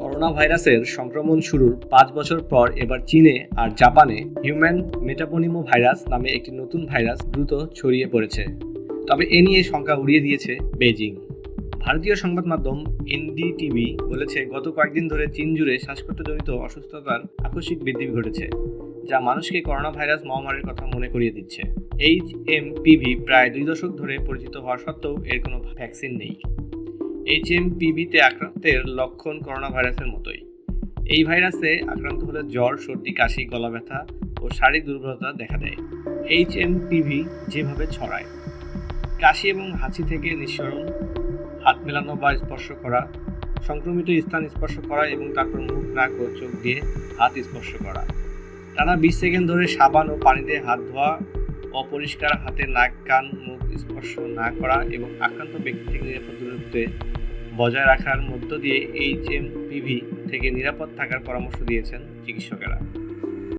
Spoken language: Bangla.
করোনা ভাইরাসের সংক্রমণ শুরুর পাঁচ বছর পর এবার চীনে আর জাপানে হিউম্যান মেটাপনিমো ভাইরাস নামে একটি নতুন ভাইরাস দ্রুত ছড়িয়ে পড়েছে। তবে এ নিয়ে শঙ্কা উড়িয়ে দিয়েছে বেজিং ভারতীয় সংবাদ মাধ্যম এনডিটিভি বলেছে, গত কয়েকদিন ধরে চীন জুড়ে শ্বাসকষ্টজনিত অসুস্থতার আকস্মিক বৃদ্ধি ঘটেছে, যা মানুষকে করোনা ভাইরাস মহামারীর কথা মনে করিয়ে দিচ্ছে। এইচ এম পিভি প্রায় দুই দশক ধরে পরিচিত হওয়া সত্ত্বেও এর কোনো ভ্যাকসিন নেই। এইচ এম পিভিতে আক্রান্তের লক্ষণ করোনা ভাইরাসের মতোই। এই ভাইরাসে আক্রান্ত হলে জ্বর, সর্দি, কাশি, গলা ব্যথা ও শারীরিক দুর্বলতা দেখা দেয়। এইচ এম পিভি যেভাবে ছড়ায়। কাশি এবং হাঁচি থেকে নিঃসরণ, হাত মেলানো বা স্পর্শ করা, সংক্রমিত স্থান স্পর্শ করা এবং তারপর মুখ, নাক ও চোখ দিয়ে হাত স্পর্শ করা। টানা বিশ সেকেন্ড ধরে সাবান ও পানি দিয়ে হাত ধোয়া অপরিষ্কার হাতে নাক, কান, মুখ স্পর্শ না করা এবং আক্রান্ত ব্যক্তি থেকে নিরাপদ দূরত্বে বজায় রাখার মধ্য দিয়ে এইচ এম পিভি থেকে নিরাপদ থাকার পরামর্শ দিয়েছেন চিকিৎসকেরা।